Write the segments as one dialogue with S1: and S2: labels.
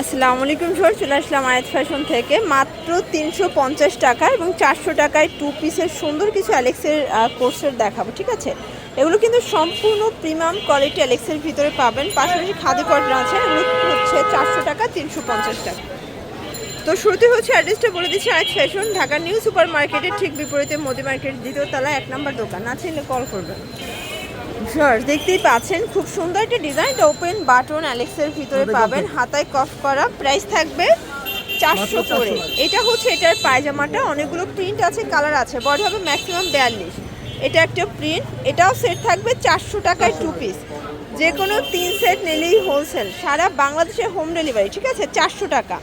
S1: আসসালামু আলাইকুম স্যার চলে আসলাম আয়াত ফ্যাশন থেকে। মাত্র তিনশো পঞ্চাশ টাকা এবং চারশো টাকায় টু পিসের সুন্দর কিছু অ্যালেক্সের কোর্সের দেখাবো, ঠিক আছে? এগুলো কিন্তু সম্পূর্ণ প্রিমিয়াম কোয়ালিটি অ্যালেক্সের ভিতরে পাবেন। পাশাপাশি খাদি কটন আছে এগুলো হচ্ছে চারশো টাকা, তিনশো পঞ্চাশ টাকা। তো শুরুতে হচ্ছে অ্যাড্রেসটা বলে দিচ্ছি, আয়াত ফ্যাশন, ঢাকার নিউ সুপার মার্কেটের ঠিক বিপরীতে মোদি মার্কেট দ্বিতীয় তলায় এক নম্বর দোকান। আছে এলে কল করবেন। স্যার দেখতেই পাচ্ছেন খুব সুন্দর একটা ডিজাইন ওপেন বাটন অ্যালেক্সের ভিতরে পাবেন হাতায় কফ করা প্রাইস থাকবে চারশো
S2: মাত্র 400
S1: করে এটা হচ্ছে এটার পায়জামাটা অনেকগুলো প্রিন্ট আছে কালার আছে বডি হবে ম্যাক্সিমাম বিয়াল্লিশ। এটা একটা প্রিন্ট এটাও সেট থাকবে চারশো টাকায় টু পিস যে কোনো তিন সেট নিলেই হোলসেল সারা বাংলাদেশে হোম ডেলিভারি ঠিক আছে? চারশো টাকা।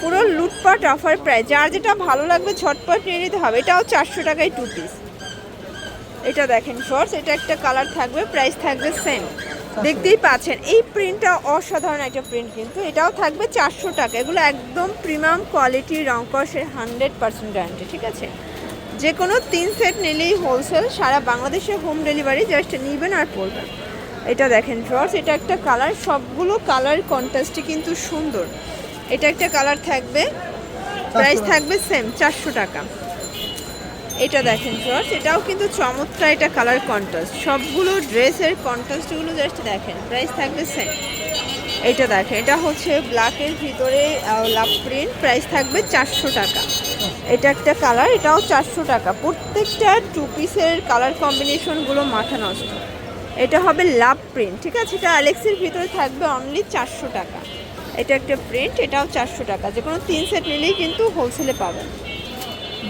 S1: পুরো লুটপাট অফার প্রাইস যার যেটা ভালো লাগবে ঝটপট নিয়ে নিতে হবে এটাও চারশো টাকায় টু পিস এটা দেখেন শর্টস এটা একটা কালার থাকবে প্রাইস থাকবে সেম দেখতেই পাচ্ছেন এই প্রিন্টটা অসাধারণ একটা প্রিন্ট কিন্তু এটাও থাকবে চারশো টাকা। এগুলো একদম প্রিমিয়াম কোয়ালিটির রংকসের হান্ড্রেড পার্সেন্ট গ্যারান্টি ঠিক আছে? যে কোনো তিন সেট নিলেই হোলসেল সারা বাংলাদেশে হোম ডেলিভারি জাস্ট নিবেন আর পড়বেন এটা দেখেন শর্টস এটা একটা কালার সবগুলো কালার কন্ট্রাস্টই কিন্তু সুন্দর। এটা একটা কালার থাকবে প্রাইস থাকবে সেম চারশো টাকা। এটা দেখেন শর্টস এটাও কিন্তু চমৎকার এটা কালার কন্ট্রাস্ট সবগুলো ড্রেসের কন্ট্রাস্টগুলো জাস্ট দেখেন প্রাইস থাকবে সেম এটা দেখেন, এটা হচ্ছে ব্ল্যাকের ভিতরে লাভ প্রিন্ট প্রাইস থাকবে চারশো টাকা। এটা একটা কালার এটাও চারশো টাকা। প্রত্যেকটা টু পিসের কালার কম্বিনেশনগুলো মাথা নষ্ট। এটা হবে লাভ প্রিন্ট ঠিক আছে? এটা অ্যালেক্সের ভিতরে থাকবে অনলি চারশো টাকা। এটা একটা প্রিন্ট এটাও চারশো টাকা। যে কোনো তিন সেট নিলেই কিন্তু হোলসেলে পাবেন।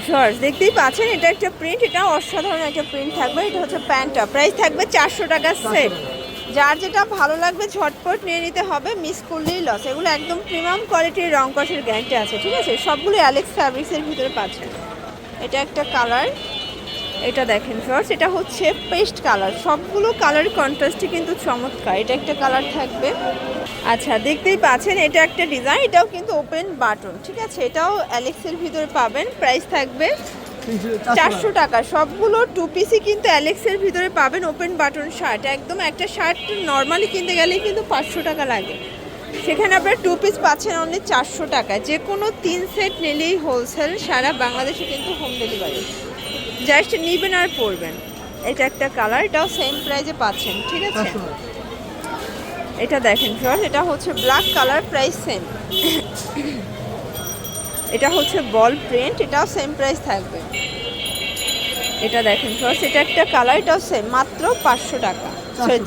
S1: শর্টস, দেখতেই পাচ্ছেন, এটা একটা প্রিন্ট এটা অসাধারণ একটা প্রিন্ট থাকবে, এটা হচ্ছে প্যান্টটা। প্রাইস থাকবে চারশো টাকা সেট যার যেটা ভালো লাগবে, ঝটপট নিয়ে নিতে হবে মিস করলেই লস এগুলো একদম প্রিমিয়াম কোয়ালিটির রং কষের গ্যারান্টি আছে, ঠিক আছে? সবগুলো অ্যালেক্স ফ্যাব্রিক্সের ভিতরে পাচ্ছেন। এটা একটা কালার এটা দেখেন শর্টস এটা হচ্ছে পেস্ট কালার সবগুলো কালার কন্ট্রাস্টই কিন্তু চমৎকার। এটা একটা কালার থাকবে। আচ্ছা দেখতেই পাচ্ছেন এটা একটা ডিজাইন এটাও কিন্তু ওপেন বাটন ঠিক আছে? এটাও অ্যালেক্সের ভিতরে পাবেন প্রাইস থাকবে চারশো টাকা। সবগুলো টু পিসই কিন্তু অ্যালেক্সের ভিতরে পাবেন ওপেন বাটন শার্ট একদম একটা শার্ট নর্মালি কিনতে গেলে কিন্তু পাঁচশো টাকা লাগে। সেখানে আপনারা টু পিস পাচ্ছেন অনলি চারশো টাকা যে কোনো তিন সেট নিলেই হোলসেল সারা বাংলাদেশে কিন্তু হোম ডেলিভারি জাস্ট নিবেন আর পরবেন। এটা একটা কালার এটাও সেম প্রাইজে পাচ্ছেন, ঠিক আছে? এটা দেখেন ফ্রেন্ড এটা হচ্ছে ব্ল্যাক কালার প্রাইস সেম এটা হচ্ছে বল প্রিন্ট এটাও সেম প্রাইস থাকবে। এটা দেখেন ফ্রেন্ডস এটা একটা কালার এটাও সেম মাত্র পাঁচশো টাকা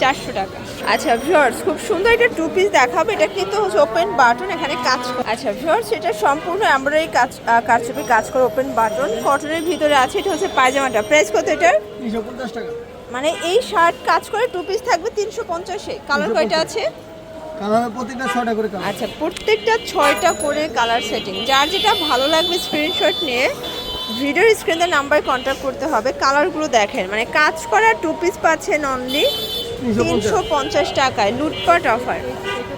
S1: চারশো টাকা। আচ্ছা ভিউয়ার্স খুব সুন্দর এটা টু পিস দেখাবো এটা কিন্তু হচ্ছে ওপেন বাটন এখানে কাজ করা- আচ্ছা ভিউয়ার্স এটা সম্পূর্ণ এমব্রয়ডারি কাজ কারচুপি কাজ করে ওপেন বাটন কটনের ভিতরে আছে এটা হচ্ছে পায়জামাটা। প্রাইস কত এটার?
S2: টাকা।
S1: মানে এই শার্ট কাজ করে টু পিস থাকবে তিনশো পঞ্চাশে। কালার কয়টা আছে?
S2: কালার প্রতিটা ছটা করে কালার
S1: আচ্ছা প্রত্যেকটা ছয়টা করে কালার সেটিং যার যেটা ভালো লাগবে স্ক্রিনশট নিয়ে ভিডিওর স্ক্রিনে নাম্বার কন্ট্যাক্ট করতে হবে। কালারগুলো দেখেন মানে কাজ করা টু পিস পাচ্ছেন অনলি তিনশো পঞ্চাশ টাকায় লুটপাট অফার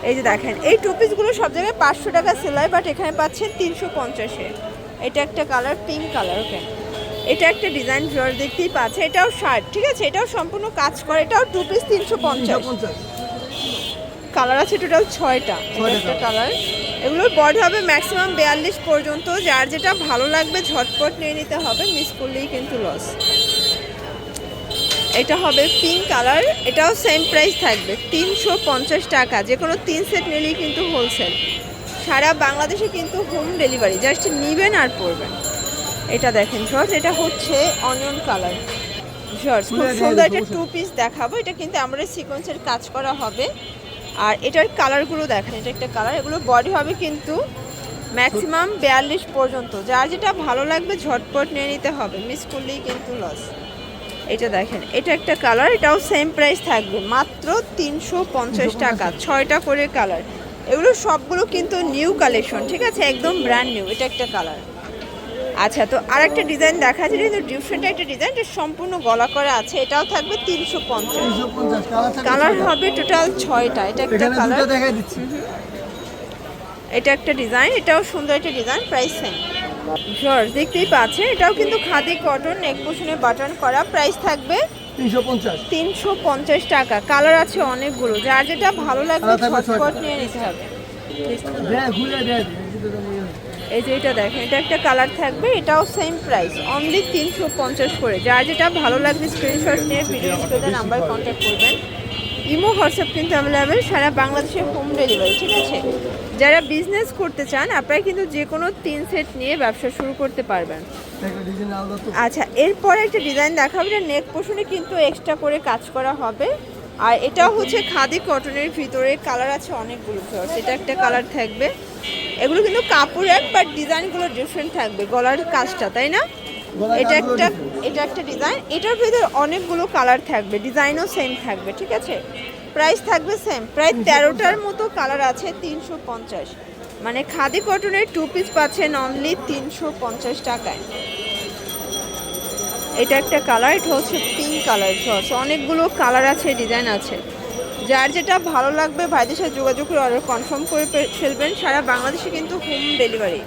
S1: এই যে দেখেন এই টু পিসগুলো সব জায়গায় পাঁচশো টাকা সেলাই বাট এখানে পাচ্ছেন তিনশো পঞ্চাশে। এটা একটা কালার পিঙ্ক কালার ওকে এটা একটা ডিজাইন ভিউয়ার দেখতেই পাচ্ছে। এটাও শার্ট ঠিক আছে? এটাও সম্পূর্ণ কাজ করে। এটাও টু পিস তিনশো পঞ্চাশ। কালার আছে টোটাল ছয়টা। একটা কালার এগুলোর বড হবে ম্যাক্সিমাম বিয়াল্লিশ পর্যন্ত। যার যেটা ভালো লাগবে ঝটপট নিয়ে নিতে হবে। মিস করলেই কিন্তু লস এটা হবে পিঙ্ক কালার এটাও সেম প্রাইস থাকবে। তিনশো পঞ্চাশ টাকা। যে কোনো তিন সেট নিলেই কিন্তু হোলসেল সারা বাংলাদেশে কিন্তু হোম ডেলিভারি জাস্ট নিবেন আর পরবেন। এটা দেখেন শর্টস এটা হচ্ছে অনিয়ন কালার শর্টস খুব সুন্দর
S2: দেবো,
S1: একটা টু পিস দেখাবো। এটা কিন্তু আমরা সিকোয়েন্সের কাজ করা হবে। আর এটার কালারগুলো দেখেন এটা একটা কালার এগুলো বডি হবে কিন্তু ম্যাক্সিমাম বিয়াল্লিশ পর্যন্ত। যার যেটা ভালো লাগবে ঝটপট নিয়ে নিতে হবে। মিস করলেই কিন্তু লস এটা দেখেন এটা একটা কালার এটাও সেম প্রাইস থাকবে। মাত্র তিনশো পঞ্চাশ টাকা ছয়টা করে কালার এগুলো সবগুলো কিন্তু নিউ কালেকশন ঠিক আছে? একদম ব্র্যান্ড নিউ এটা একটা কালার আচ্ছা তো আর একটা ডিজাইন দেখা যায় কিন্তু ডিফারেন্ট একটা ডিজাইন এটা সম্পূর্ণ গলা করা আছে এটাও থাকবে তিনশো পঞ্চাশ।
S2: কালার।
S1: হবে টোটাল ছয়টা এটা একটা কালার এটা একটা ডিজাইন এটাও সুন্দর একটা ডিজাইন প্রাইস সেম জর্জ দেখতেই পাচ্ছেন এটাও কিন্তু খাদি কটন নেক পোষণে বাটন করা প্রাইস থাকবে
S2: তিনশো পঞ্চাশ।
S1: টাকা। কালার আছে অনেকগুলো যার যেটা ভালো লাগবে নিয়ে নিতে হবে। এই যে এটা দেখেন, এটা একটা কালার থাকবে, এটাও সেম প্রাইস অনলি তিনশো পঞ্চাশ করে। যার যেটা ভালো লাগবে স্ক্রিনশট নিয়ে ভিডিও স্ক্রিনে নাম্বার কন্ট্যাক্ট করবেন। ইমো হোয়াটসঅ্যাপ কিন্তু অ্যাভেলেবেল সারা বাংলাদেশে হোম ডেলিভারি ঠিক আছে? যারা বিজনেস করতে চান, আপনারা কিন্তু যে কোনো তিন সেট নিয়ে ব্যবসা শুরু করতে পারবেন। আচ্ছা এরপরে একটা ডিজাইন দেখাবো, এটা নেক পোষণে কিন্তু এক্সট্রা করে কাজ করা হবে। আর এটাও হচ্ছে খাদি কটনের ভিতরে কালার আছে অনেকগুলো এটা একটা কালার থাকবে। এগুলো কিন্তু কাপড় এক বাট ডিজাইনগুলো ডিফারেন্ট থাকবে গলার কাজটা তাই না? এটা একটা এটা একটা ডিজাইন এটার ভিতরে অনেকগুলো কালার থাকবে ডিজাইনও সেম থাকবে ঠিক আছে? প্রাইস থাকবে সেম প্রায় তেরোটার মতো কালার আছে তিনশো পঞ্চাশ। মানে খাদি কটনের টু পিস পাচ্ছেন অনলি তিনশো পঞ্চাশ টাকায়। এটা একটা কালার এটা হচ্ছে পিঙ্ক কালার অনেকগুলো কালার আছে ডিজাইন আছে। যার যেটা ভালো লাগবে, ভাইদের সাথে যোগাযোগ করে অর্ডার কনফার্ম করে ফেলবেন। সারা বাংলাদেশে কিন্তু হোম ডেলিভারি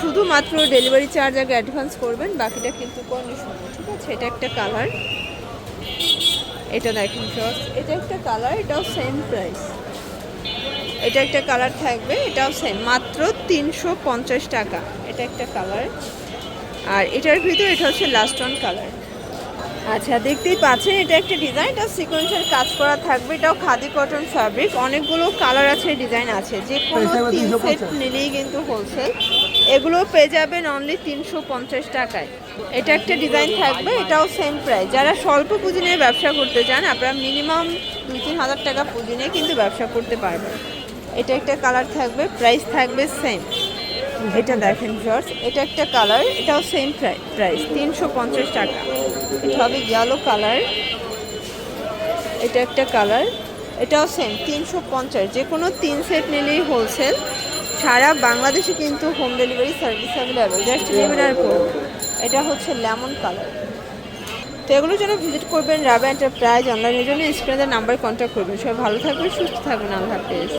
S1: শুধুমাত্র ডেলিভারি চার্জ আগে অ্যাডভান্স করবেন, বাকিটা কিন্তু কন্ডিশন ঠিক আছে, এটা একটা কালার এটা দেখেন শর্টস এটা একটা কালার এটাও সেম প্রাইস এটা একটা কালার থাকবে, এটাও সেম মাত্র তিনশো পঞ্চাশ টাকা। এটা একটা কালার আর এটার ভিতরে এটা হচ্ছে লাস্ট অন কালার আচ্ছা দেখতেই পাচ্ছেন এটা একটা ডিজাইন এটা সিকোয়েন্সের কাজ করা থাকবে। এটাও খাদি কটন ফ্যাব্রিক অনেকগুলো কালার আছে ডিজাইন আছে। যে কোনো তিন সেট নিলেই কিন্তু হোলসেল এগুলো পেয়ে যাবেন অনলি তিনশো পঞ্চাশ টাকায়। এটা একটা ডিজাইন থাকবে এটাও সেম প্রাইস যারা স্বল্প পুঁজি নিয়ে ব্যবসা করতে চান আপনারা মিনিমাম দুই তিন হাজার টাকা পুঁজি নিয়ে কিন্তু ব্যবসা করতে পারবেন। এটা একটা কালার থাকবে প্রাইস থাকবে সেম এটা দেখেন জর্জ এটা একটা কালার এটাও সেম প্রাইস তিনশো পঞ্চাশ টাকা। এটা হবে ইয়েলো কালার এটা একটা কালার এটাও সেম তিনশো পঞ্চাশ। যে কোনো তিন সেট নিলেই হোলসেল সারা বাংলাদেশে কিন্তু home delivery service available just নেবেন আর এটা হচ্ছে লেমন কালার তো এগুলোর জন্য ভিজিট করবেন রাবা এন্টারপ্রাইজ অনলাইনের জন্য। স্ক্রিনের নাম্বার কন্ট্যাক্ট করবেন। সবাই ভালো থাকবেন, সুস্থ থাকবেন। আল্লাহ হাফেজ।